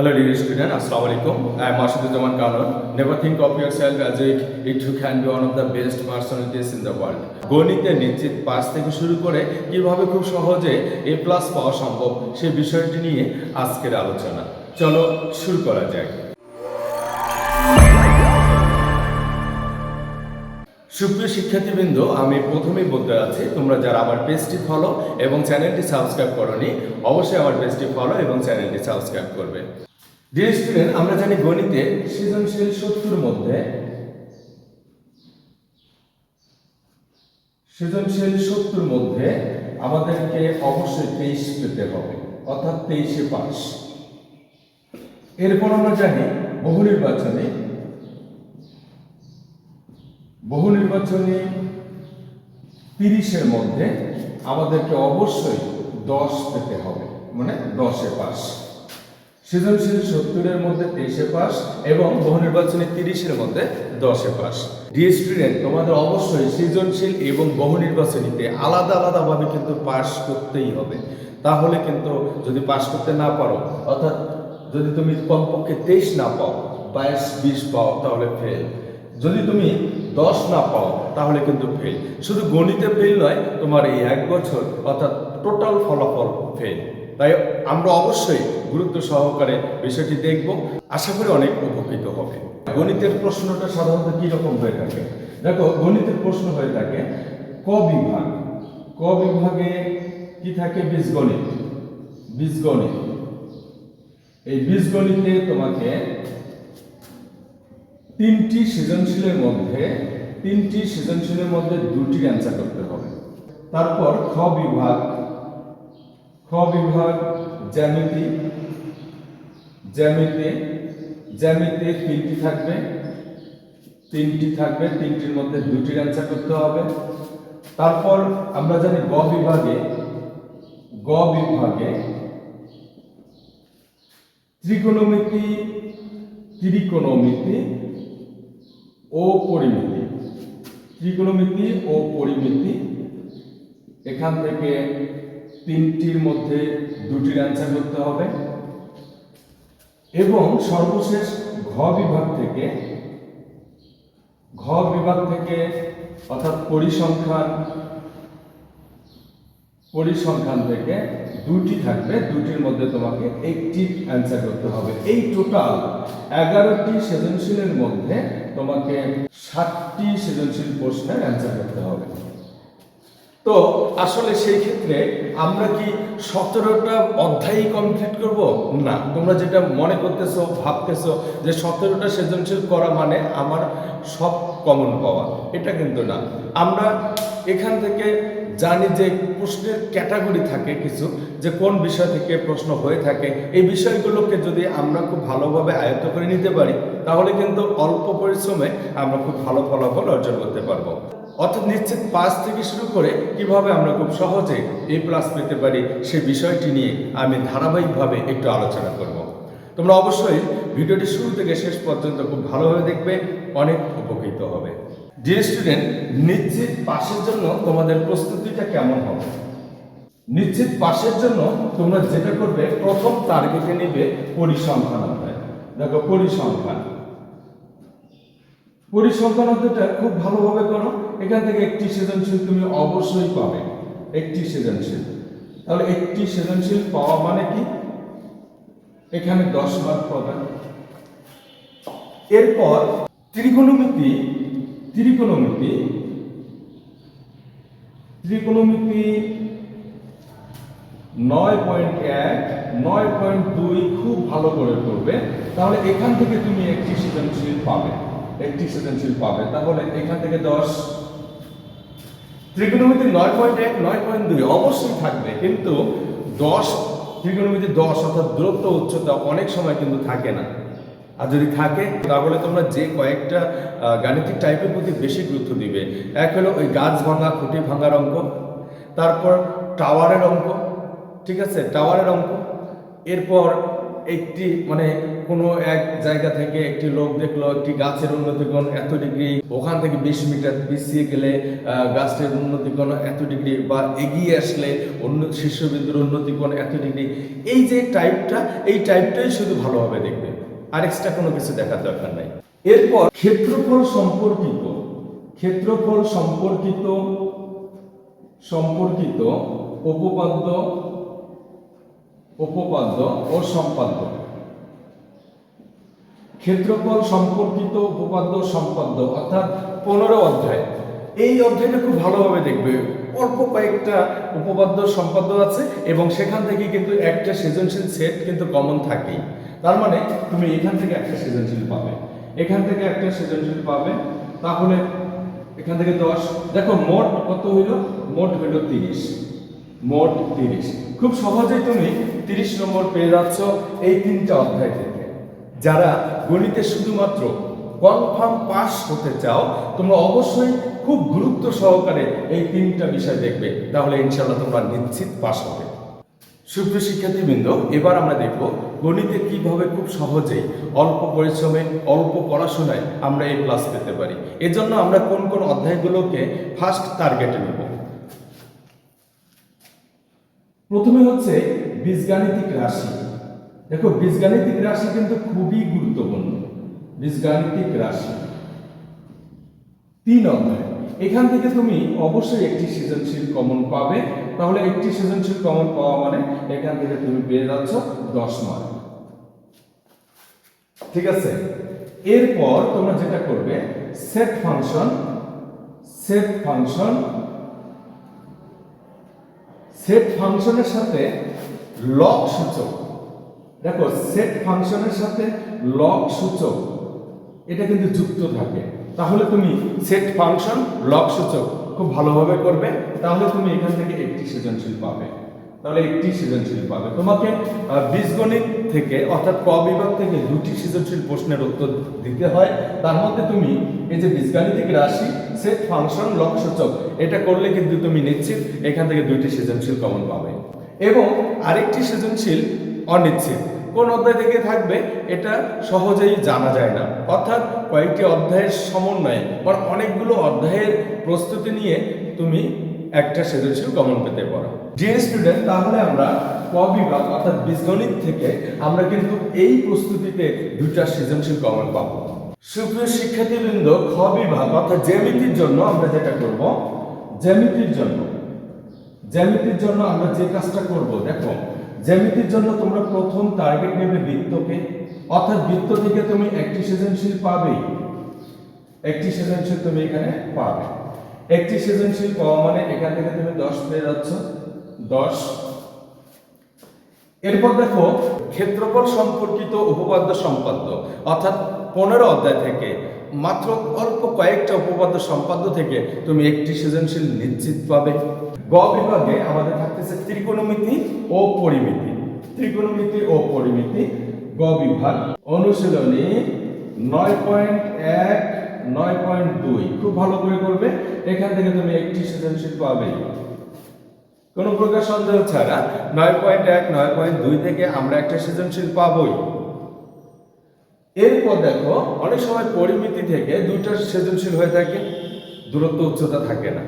Hello dear student, Assalamu alaikum. I am Mashidujaman Kanon. Never think of yourself as if it you can be one of the best personalities in the world. গণিতে নিশ্চিত pass থেকে শুরু করে কীভাবে খুব সহজে এ plus পাওয়া সম্ভব সেই বিষয়টি নিয়ে আজকের আলোচনা চলো শুরু করা যাক সুপ্রিয় শিক্ষার্থীবৃন্দ আমি প্রথমেই বলতে যাচ্ছি তোমরা যারা আমার পেজটি ফলো এবং চ্যানেলটি সাবস্ক্রাইব করনি অবশ্যই আমার পেজটি ফলো এবং চ্যানেলটি সাবস্ক্রাইব করবে ডিয়ার স্টুডেন্ট আমরা জানি গণিতে সৃজনশীল সত্যর মধ্যে সৃজনশীল সত্যর মধ্যে আমাদেরকে অবশ্যই তেইশ পেতে হবে, অর্থাৎ তেইশে পাস এরপর আমরা জানি বহু নির্বাচনে বহু নির্বাচনে তিরিশের মধ্যে আমাদেরকে অবশ্যই দশ পেতে হবে মানে দশে পাস সৃজনশীল সত্তরের মধ্যে তেইশে পাস এবং বহুনির্বাচনী তিরিশের মধ্যে দশে পাস। ডিএ স্টুডেন্ট, তোমাদের অবশ্যই সৃজনশীল এবং বহু নির্বাচনীতে আলাদা আলাদাভাবে কিন্তু পাস করতেই হবে। তাহলে কিন্তু যদি পাস করতে না পারো, অর্থাৎ যদি তুমি কমপক্ষে তেইশ না পাও, বাইশ, বিশ পাও, তাহলে ফেল যদি তুমি দশ না পাও, তাহলে কিন্তু ফেল শুধু গণিতে ফেল নয়, তোমার এই এক বছর অর্থাৎ টোটাল ফলাফল ফেল তাই আমরা অবশ্যই গুরুত্ব সহকারে বিষয়টি দেখব। আশা করি অনেক উপকৃত হবে। গণিতের প্রশ্নটা সাধারণত কি রকম হয়ে থাকে? দেখো, গণিতের প্রশ্ন হয়ে থাকে, ক বিভাগ। ক বিভাগে কি থাকে? বীজগণিত। বীজগণিত। এই বীজগণিতে তোমাকে তিনটি সৃজনশীলের মধ্যে, তিনটি সৃজনশীলের মধ্যে দুটি অ্যান্সার করতে হবে। তারপর খ বিভাগ। খ বিভাগ জ্যামিতি। জ্যামিতি জ্যামিতি তিনটি থাকবে। তিনটি থাকবে, তিনটির মধ্যে দুটির অ্যান্সার করতে হবে। তারপর আমরা জানি গ বিভাগে গ বিভাগে ত্রিকোণমিতি ত্রিকোণমিতি ও পরিমিতি। ত্রিকোণমিতি ও পরিমিতি এখান থেকে তিনটির মধ্যে দুটির অ্যান্সার করতে হবে। এবং সর্বশেষ ঘ বিভাগ থেকে, ঘ বিভাগ থেকে অর্থাৎ পরিসংখ্যান পরিসংখ্যান থেকে দুটি থাকবে, দুটির মধ্যে তোমাকে একটি অ্যান্সার করতে হবে। এই টোটাল এগারোটি সৃজনশীলের মধ্যে তোমাকে ষাটটি সৃজনশীল প্রশ্নের অ্যান্সার করতে হবে। তো আসলে সেই ক্ষেত্রে আমরা কি সতেরোটা অধ্যায়ই কমপ্লিট করব? না। তোমরা যেটা মনে করতেছো, ভাবতেছো যে সতেরোটা সৃজনশীল করা মানে আমার সব কমন পাওয়া, এটা কিন্তু না। আমরা এখান থেকে জানি যে প্রশ্নের ক্যাটাগরি থাকে কিছু, যে কোন বিষয় থেকে প্রশ্ন হয়ে থাকে। এই বিষয়গুলোকে যদি আমরা খুব ভালোভাবে আয়ত্ত করে নিতে পারি তাহলে কিন্তু অল্প পরিশ্রমে আমরা খুব ভালো ফলাফল অর্জন করতে পারব। অর্থাৎ নিশ্চিত পাস থেকে শুরু করে কীভাবে আমরা খুব সহজে এ প্লাস পেতে পারি সেই বিষয়টি নিয়ে আমি ধারাবাহিকভাবে একটু আলোচনা করব। তোমরা অবশ্যই ভিডিওটি শুরু থেকে শেষ পর্যন্ত খুব ভালোভাবে দেখবে, অনেক উপকৃত হবে। ডিয়ার স্টুডেন্ট নিশ্চিত পাশের জন্য তোমাদের প্রস্তুতিটা কেমন হবে? নিশ্চিত পাশের জন্য তোমরা যেটা করবে, প্রথম টার্গেটে নিবে পরিসংখ্যান দেখো, পরিসংখ্যান। পরিসংখ্যান অধ্যায়টা খুব ভালোভাবে করো। এখান থেকে একটি সৃজনশীল তুমি অবশ্যই পাবে। একটি সৃজনশীল। তাহলে একটি সৃজনশীল পাওয়া মানে কি? এখানে দশ মার্ক পাবে এরপর ত্রিকোণমিতি ত্রিকোণমিতি ত্রিকোণমিতি নয় পয়েন্ট এক নয় পয়েন্ট দুই খুব ভালো করে করবে, তাহলে এখান থেকে তুমি একটি সৃজনশীল পাবে, একটি সৃজনশীল পাবে। তাহলে এখান থেকে দশ। ত্রিকোণমিতি নয় পয়েন্ট এক, নয় পয়েন্ট দুই অবশ্যই থাকবে, কিন্তু দশ, ত্রিকোণমিতি দশ অর্থাৎ দূরত্ব উচ্চতা অনেক সময় কিন্তু থাকে না। আর যদি থাকে, তাহলে তোমরা যে কয়েকটা গাণিতিক টাইপের প্রতি বেশি গুরুত্ব দিবে। এক হলো ওই গাছ ভাঙা, খুঁটি ভাঙার অঙ্ক, তারপর টাওয়ারের অঙ্ক, ঠিক আছে? টাওয়ারের অঙ্ক এরপর একটি মানে কোনো এক জায়গা থেকে একটি লোক দেখল একটি গাছের উন্নতিকোণ এত ডিগ্রি ওখান থেকে বিশ মিটার পিছিয়ে গেলে আহ, গাছটির উন্নতিকোণ এত ডিগ্রি বা এগিয়ে আসলে অন্য শীর্ষবিন্দুর উন্নতিকোণ এত ডিগ্রি। এই যে টাইপটা এই টাইপটাই শুধু ভালোভাবে দেখবে। আর এক্সট্রা কোনো কিছু দেখার দরকার নাই। এরপর ক্ষেত্রফল সম্পর্কিত ক্ষেত্রফল সম্পর্কিত সম্পর্কিত উপপাদ্য উপপাদ্য ও সম্পাদ্য। ক্ষেত্রফল সম্পর্কিত উপপাদ্য, সম্পাদ্য, অর্থাৎ পনেরো অধ্যায়। এই অধ্যায়টা খুব ভালোভাবে দেখবে। অল্প কয়েকটা উপপাদ্য, সম্পাদ্য আছে এবং সেখান থেকে কিন্তু একটা সৃজনশীল সেট কিন্তু কমন থাকেই। তার মানে তুমি এখান থেকে একটা সৃজনশীল পাবে। এখান থেকে একটা সৃজনশীল পাবে। তাহলে এখান থেকে দশ। দেখো মোট কত হইল? মোট হইল তিরিশ। মোট তিরিশ। খুব সহজেই তুমি তিরিশ নম্বর পেয়ে যাচ্ছ এই তিনটা অধ্যায় থেকে। যারা গণিতে শুধুমাত্র কনফার্ম পাস হতে চাও, তোমরা অবশ্যই খুব গুরুত্ব সহকারে এই তিনটা বিষয় দেখবে। তাহলে ইনশাল্লাহ তোমরা নিশ্চিত পাস হবে। সুপ্রিয় শিক্ষার্থীবৃন্দ, এবার আমরা দেখব গণিতে কীভাবে খুব সহজেই অল্প পরিশ্রমে, অল্প পড়াশোনায় আমরা এই ক্লাস পেতে পারি। এজন্য আমরা কোন কোন অধ্যায়গুলোকে ফার্স্ট টার্গেটে নেব। প্রথমে হচ্ছে বীজগাণিতিক রাশি। দেখো, বীজগাণিতিক রাশি কিন্তু খুবই গুরুত্বপূর্ণ। বীজগাণিতিক রাশি। তিন অধ্যায়। এখান থেকে তুমি অবশ্যই একটি সৃজনশীল কমন পাবে। তাহলে একটি সৃজনশীল কমন পাওয়া মানে এখান থেকে তুমি পেয়ে যাচ্ছ দশ মার্ক। ঠিক আছে? এরপর তোমরা যেটা করবে set function set function set ফাংশনের সাথে লক সূচক। দেখো সেট ফাংশনের সাথে লক সূচক, এটা কিন্তু যুক্ত থাকে। তাহলে তুমি সেট ফাংশন লক সূচক খুব ভালোভাবে করবে, তাহলে তুমি এখান থেকে একটি সৃজনশীল পাবে। তাহলে একটি সৃজনশীল পাবে। তোমাকে বীজগণিত থেকে, অর্থাৎ ক বিভাগ থেকে দুটি সৃজনশীল প্রশ্নের উত্তর দিতে হয়। তার মধ্যে তুমি এই যে বীজগাণিতিক রাশি সেট ফাংশন লক সূচক। এটা করলে কিন্তু তুমি নিশ্চিত এখান থেকে দুইটি সৃজনশীল কমন পাবে। এবং আরেকটি সৃজনশীল অনিশ্চিত কোন অধ্যায় থেকে থাকবে, এটা সহজেই জানা যায় না। অর্থাৎ কয়েকটি অধ্যায়ের সমন্বয়ে বা অনেকগুলো অধ্যায়ের প্রস্তুতি নিয়ে তুমি একটা সৃজনশীল কমন পেতে পারো। ডিয়ার স্টুডেন্ট তাহলে আমরা ক বিভাগ, অর্থাৎ বীজগণিত থেকে আমরা কিন্তু এই প্রস্তুতিতে দুইটা সৃজনশীল কমন পাবো। সুপ্রিয় শিক্ষার্থীবৃন্দ, খ বিভাগ, অর্থাৎ জ্যামিতির জন্য আমরা যেটা করব, জ্যামিতির জন্য জ্যামিতির জন্য আমরা যে কাজটা করব, দেখো, জ্যামিতির জন্য তোমরা প্রথম টার্গেট নেবে বৃত্তকে, অর্থাৎ বৃত্ত থেকে তুমি একটি সৃজনশীল পাবেই একটি সৃজনশীল তুমি এখানে পাবে। একটি সৃজনশীল পাওয়া মানে এখান থেকে তুমি দশ পেয়ে যাচ্ছ, দশ। এরপর দেখো, ক্ষেত্রফল সম্পর্কিত উপপাদ্য সম্পাদ্য, অর্থাৎ পনেরো অধ্যায় থেকে, মাত্র অল্প কয়েকটা উপপাদ্য সম্পাদ্য থেকে তুমি একটি সৃজনশীল নিশ্চিত পাবে। গ বিভাগে আমাদের থাকতেছে ত্রিকোণমিতি ও পরিমিতি। ত্রিকোণমিতি ও পরিমিতি, গ বিভাগ। অনুশীলনী নয় পয়েন্ট এক, নয় পয়েন্ট দুই, খুব ভালো করে করবে। এখান থেকে তুমি একটি সৃজনশীল পাবেই কোনো প্রকার সন্দেহ ছাড়া নয় পয়েন্ট এক, নয় পয়েন্ট দুই থেকে আমরা একটা সৃজনশীল পাবই। এরপর দেখো অনেক সময় পরিমিতি থেকে দুইটা সৃজনশীল হয়ে থাকে দূরত্ব উচ্চতা থাকে না।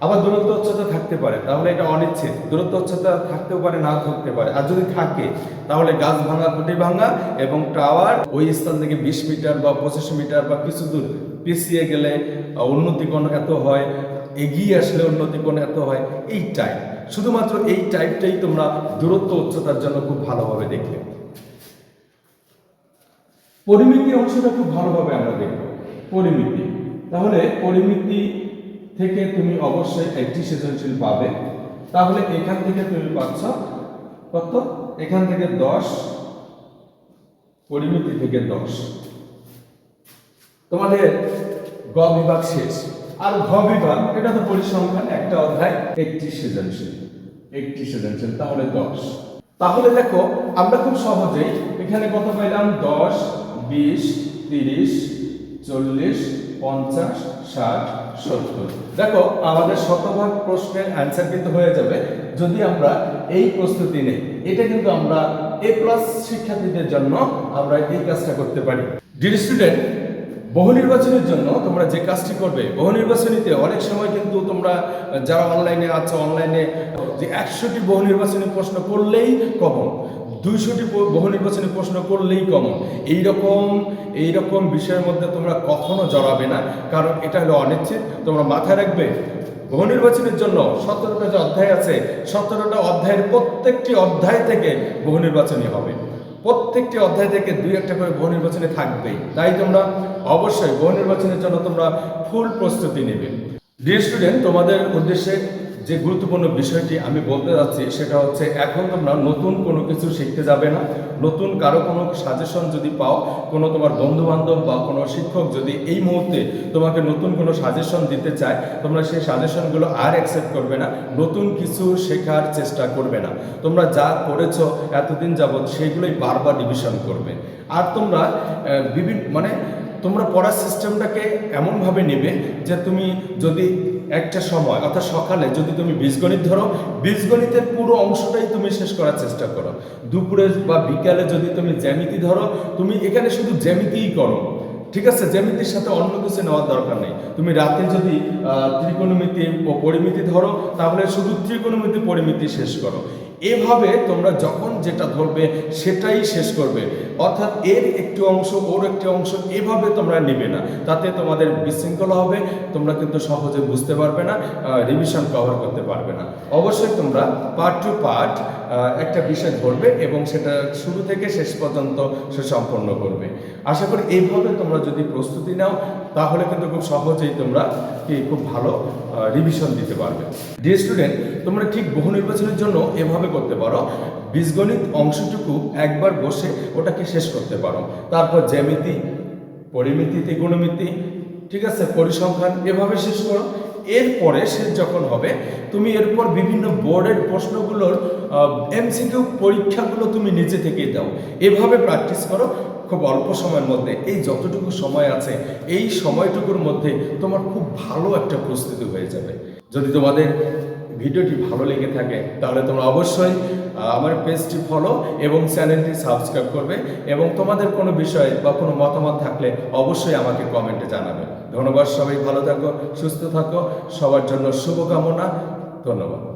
আবার দূরত্ব উচ্চতা থাকতে পারে তাহলে এটা অনিচ্ছিত। দূরত্ব উচ্চতা থাকতেও পারে না থাকতে পারে। আর যদি থাকে তাহলে গাছ ভাঙা খুঁটি ভাঙা এবং টাওয়ার ওই স্থান থেকে বিশ মিটার বা পঁচিশ মিটার বা কিছু দূর পিছিয়ে গেলে আহ, উন্নতিকোণ এত হয় এগিয়ে আসলে উন্নতিকোণ এত হয় এই টাইপ শুধুমাত্র এই টাইপটাই তোমরা দূরত্ব উচ্চতার জন্য খুব ভালোভাবে দেখবে পরিমিতি অংশটা খুব ভালোভাবে আমরা দেখব। পরিমিতি। তাহলে পরিমিতি থেকে তুমি অবশ্যই একটি সৃজনশীল পাবে। তাহলে এখান থেকে তুমি পাচ্ছ কত? এখান থেকে দশ, পরিমিতি থেকে দশ। তোমাদের গ বিভাগ শেষ। আর ঘ বিভাগ, এটা তো পরিসংখ্যান, একটা অধ্যায়, একটি সৃজনশীল। একটি সৃজনশীল, তাহলে দশ। তাহলে দেখো, আমরা খুব সহজেই এখানে কত পাইলাম? দশ বিশ, তিরিশ, চল্লিশ, পঞ্চাশ, ষাট, সত্তর। দেখো, আমাদের শতভাগ প্রশ্নের অ্যান্সার কিন্তু হয়ে যাবে যদি আমরা এই প্রস্তুতি নেই। এটা কিন্তু আমরা এ প্লাস শিক্ষার্থীদের জন্য আমরা এই কাজটা করতে পারি। ডিয়ার স্টুডেন্ট বহু নির্বাচনের জন্য তোমরা যে কাজটি করবে, বহু নির্বাচনীতে অনেক সময় কিন্তু তোমরা যারা অনলাইনে আছো অনলাইনে যে একশোটি বহু নির্বাচনী প্রশ্ন করলেই কমন। দুইশোটি বহু নির্বাচনী প্রশ্ন করলেই কমন। এইরকম এইরকম বিষয়ের মধ্যে তোমরা কখনো জড়াবে না, কারণ এটা হলো অনিশ্চিত। তোমরা মাথায় রাখবে, বহু নির্বাচনের জন্য সতেরোটা যে অধ্যায় আছে, সতেরোটা অধ্যায়ের প্রত্যেকটি অধ্যায় থেকে বহু নির্বাচনী হবে। প্রত্যেকটি অধ্যায় থেকে দুই একটা করে বহু নির্বাচনে থাকবেই। তাই তোমরা অবশ্যই বহু নির্বাচনের জন্য তোমরা ফুল প্রস্তুতি নেবে। ডিয়ার স্টুডেন্ট তোমাদের উদ্দেশ্যে যে গুরুত্বপূর্ণ বিষয়টি আমি বলতে যাচ্ছি, সেটা হচ্ছে এখন তোমরা নতুন কোনো কিছু শিখতে যাবে না। নতুন কারও কোনো সাজেশন যদি পাও, কোনো তোমার বন্ধু বান্ধব বা কোনো শিক্ষক যদি এই মুহূর্তে তোমাকে নতুন কোনো সাজেশন দিতে চায়, তোমরা সেই সাজেশনগুলো আর অ্যাকসেপ্ট করবে না, নতুন কিছু শেখার চেষ্টা করবে না। তোমরা যা করেছ এতদিন যাবৎ সেইগুলোই বারবার রিভিশন করবে। আর তোমরা বিভিন্ন মানে তোমরা পড়ার সিস্টেমটাকে এমনভাবে নেবে যে তুমি যদি একটা সময়, অর্থাৎ সকালে যদি তুমি বীজগণিত ধরো, বীজগণিতের পুরো অংশটাই তুমি শেষ করার চেষ্টা করো। দুপুরে বা বিকালে যদি তুমি জ্যামিতি ধরো, তুমি এখানে শুধু জ্যামিতিই করো। ঠিক আছে? জ্যামিতির সাথে অন্য কিছু নেওয়ার দরকার নেই। তুমি রাতে যদি ত্রিকোণমিতি পরিমিতি ধরো, তাহলে শুধু ত্রিকোণমিতি পরিমিতি শেষ করো। এভাবে তোমরা যখন যেটা ধরবে, সেটাই শেষ করবে। অর্থাৎ এর একটি অংশ, ওর একটি অংশ এভাবে তোমরা নেবে না। তাতে তোমাদের বিশৃঙ্খলা হবে, তোমরা কিন্তু সহজে বুঝতে পারবে না রিভিশন কভার করতে পারবে না। অবশ্যই তোমরা পার্ট টু পার্ট একটা বিষয় ধরবে এবং সেটা শুরু থেকে শেষ পর্যন্ত সে সম্পন্ন করবে। আশা করি এইভাবে তোমরা যদি প্রস্তুতি নাও তাহলে কিন্তু খুব সহজেই তোমরা কি খুব ভালো রিভিশন দিতে পারবে। ডিয়ার স্টুডেন্ট তোমরা ঠিক বহু নির্বাচনের জন্য এভাবে করতে পারো। বীজগণিত অংশটুকু একবার বসে ওটাকে শেষ করতে পারো। তারপর জ্যামিতি, পরিমিতি ত্রিগুণমিতি ঠিক আছে, পরিসংখ্যান এভাবে শেষ করো। এরপরে সে যখন হবে, তুমি এরপর বিভিন্ন বোর্ডের প্রশ্নগুলোর এমসিকিউ পরীক্ষাগুলো তুমি নিজে থেকেই দাও। এভাবে প্র্যাকটিস করো খুব অল্প সময়ের মধ্যে। এই যতটুকু সময় আছে, এই সময়টুকুর মধ্যে তোমার খুব ভালো একটা প্রস্তুতি হয়ে যাবে। যদি তোমাদের ভিডিওটি ভালো লেগে থাকে, তাহলে তোমরা অবশ্যই আমার পেজটি ফলো এবং চ্যানেলটি সাবস্ক্রাইব করবে এবং তোমাদের কোনো বিষয় বা কোনো মতামত থাকলে অবশ্যই আমাকে কমেন্টে জানাবে। ধন্যবাদ সবাই ভালো থাকো সুস্থ থাকো সবার জন্য শুভকামনা ধন্যবাদ।